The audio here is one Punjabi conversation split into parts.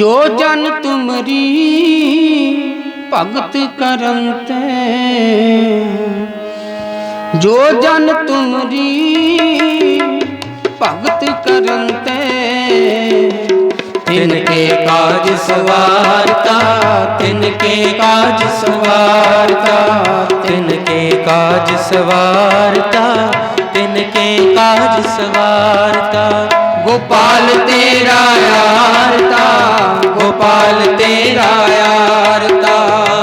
ਜੋ ਜਨ ਤੁਮਰੀ ਭਗਤ ਕਰਨ ਤੇ। ਜੋ ਜਨ ਤੁਮਰੀ ਭਗਤ ਕਰਨ ਤੇ। ਤਿਨ ਕੇ ਕਾਜ ਸਵਾਰਤਾ ਤਿਨ ਕੇ ਕਾਜ ਸਵਾਰਤਾ ਤਿਨ ਕੇ ਕਾਜ ਸਵਾਰਤਾ ਤਿਨ ਕੇ ਕਾਜ ਸਵਾਰਤਾ। ਗੋਪਾਲ ਤੇਰਾ ਆਰਤਾ ਗੋਪਾਲ ਤੇਰਾ ਆਰਤਾ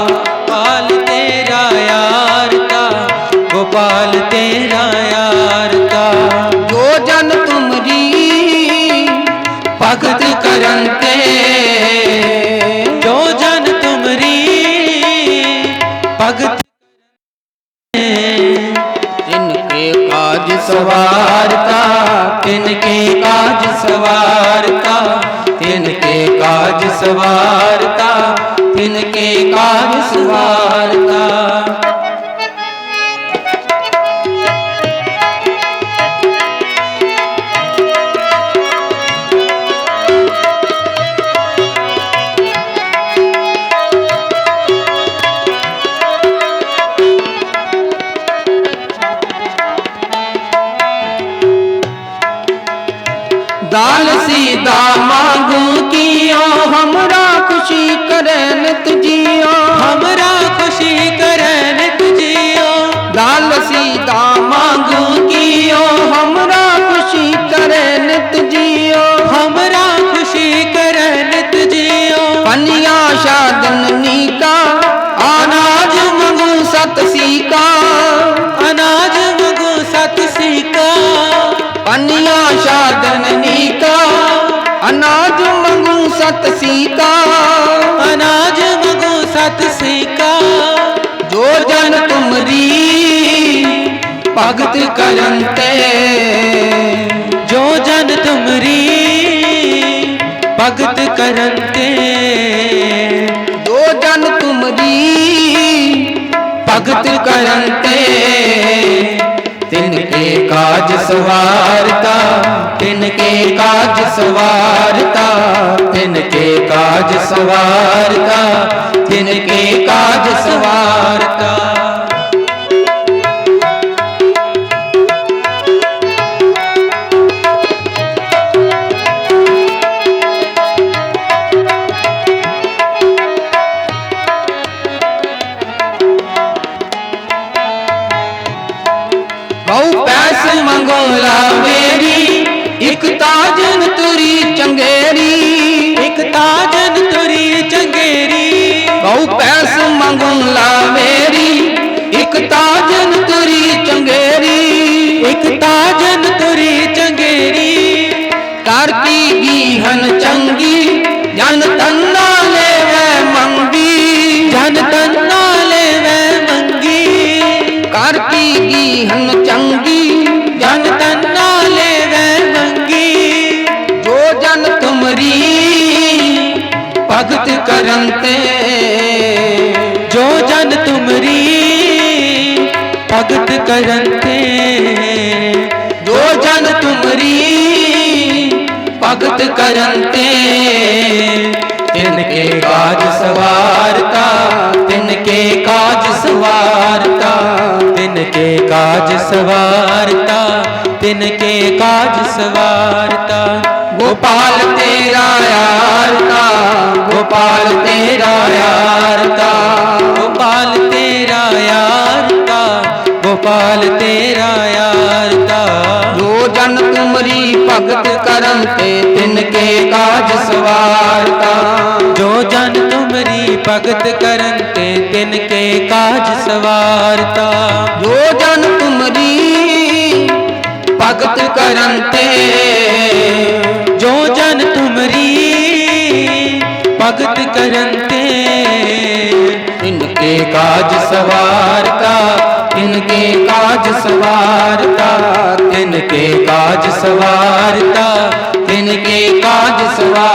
ਗੋਪਾਲ ਤੇਰਾ ਆਰਤਾ ਗੋਪਾਲ ਤੇਰਾ ਆਰਤਾ ਜੋ ਜਨ ਤੁਮਰੀ ਭਗਤ ਕਰਨ ਤੇ, ਜੋ ਜਨ ਤੁਮਰੀ ਭਗਤ ਤਿਨ ਕੇ ਕਾਜ ਸਵਾਰਤਾ ਤਿਨ ਕੇ ਕਾਜ ਸਵਾਰਤਾ जिनके काज सवारता तिनके काज सवारता दाल सीधा ਅਨਾਜ ਮੰਗੂ ਸਤ ਸੀਤਾ। ਅਨਾਜ ਮੰਗੂ ਸਤ ਸੀਤਾ। ਜੋ ਜਨ ਤੁਮਰੀ ਭਗਤ ਕਰੰਤੇ ਜੋ ਜਨ ਤੁਮਰੀ ਭਗਤ ਕਰੰਤੇ ਜੋ ਜਨ ਤੁਮਰੀ ਭਗਤ ਕਰੰਤੇ ਤਿਨ ਕੇ ਕਾਜ ਸਵਾਰਤਾ ਤਿਨ ਕੇ ਕਾਜ ਸਵਾਰਤਾ ਤਿਨ ਕੇ ਕਾਜ ਸਵਾਰਤਾ ਤਿਨ ਕੇ ਕਾਜ ਬਹੁ ਪੈਸ ਮੰਗੋਲਾ ਮੇਰੀ ਇੱਕ ਤਾਜਨ ਤੁਰੀ ਚੰਗੇਰੀ ਇੱਕ ਤਾਜਨ ਤੁਰੀ ਚੰਗੇਰੀ। ਬਹੁ ਪੈਸ ਮੰਗੋਲਾ ਲਾਵੇ ਭਗਤ ਕਰਨ ਤੇ ਜੋ ਜਨ ਤੁਮਰੀ ਭਗਤ ਕਰਨ ਤੇ ਜੋ ਜਨ ਤੁਮਰੀ ਭਗਤ ਕਰਨ ਤੇ ਤਿਨ ਕੇ ਕਾਜ ਸਵਾਰਤਾ ਤਿਨ ਕੇ ਕਾਜ ਸਵਾਰਤਾ ਤਿਨ ਕੇ ਕਾਜ ਸਵਾਰਤਾ ਤਿਨ ਕੇ ਕਾਜ ਸਵਾਰਤਾ। ਗੋਪਾਲ ਤੇਰਾ ਆਰਤਾ ਗੋਪਾਲ ਤੇਰਾ ਆਰਤਾ ਗੋਪਾਲ ਤੇਰਾ ਆਰਤਾ ਗੋਪਾਲ ਤੇਰਾ ਆਰਤਾ ਜੋ ਜਨ ਤੁਮਰੀ ਭਗਤ ਕਰਨ ਤੇ ਤਿਨ ਕੇ ਕਾਜ ਸਵਾਰਤਾ ਜੋ ਜਨ ਤੁਮਰੀ ਭਗਤ ਕਰਨ ਤੇ ਤਿਨ ਕੇ ਕਾਜ ਸਵਾਰਤਾ ਜੋ ਜਨ ਤੁਮਰੀ ਭਗਤ ਕਰਨ ਤੇ ਜੋ ਜਨ ਤੁਮਰੀ? ਭਗਤ ਕਰਨ ਤੇ ਤਿਨ ਕੇ ਕਾਜ ਸਵਾਰਤਾ ਤਿਨ ਕੇ ਕਾਜ ਸਵਾਰਤਾ ਤਿਨ ਕੇ ਕਾਜ ਸਵਾਰਤਾ ਤਿਨ ਕੇ ਕਾਜ ਸਵਾਰਤਾ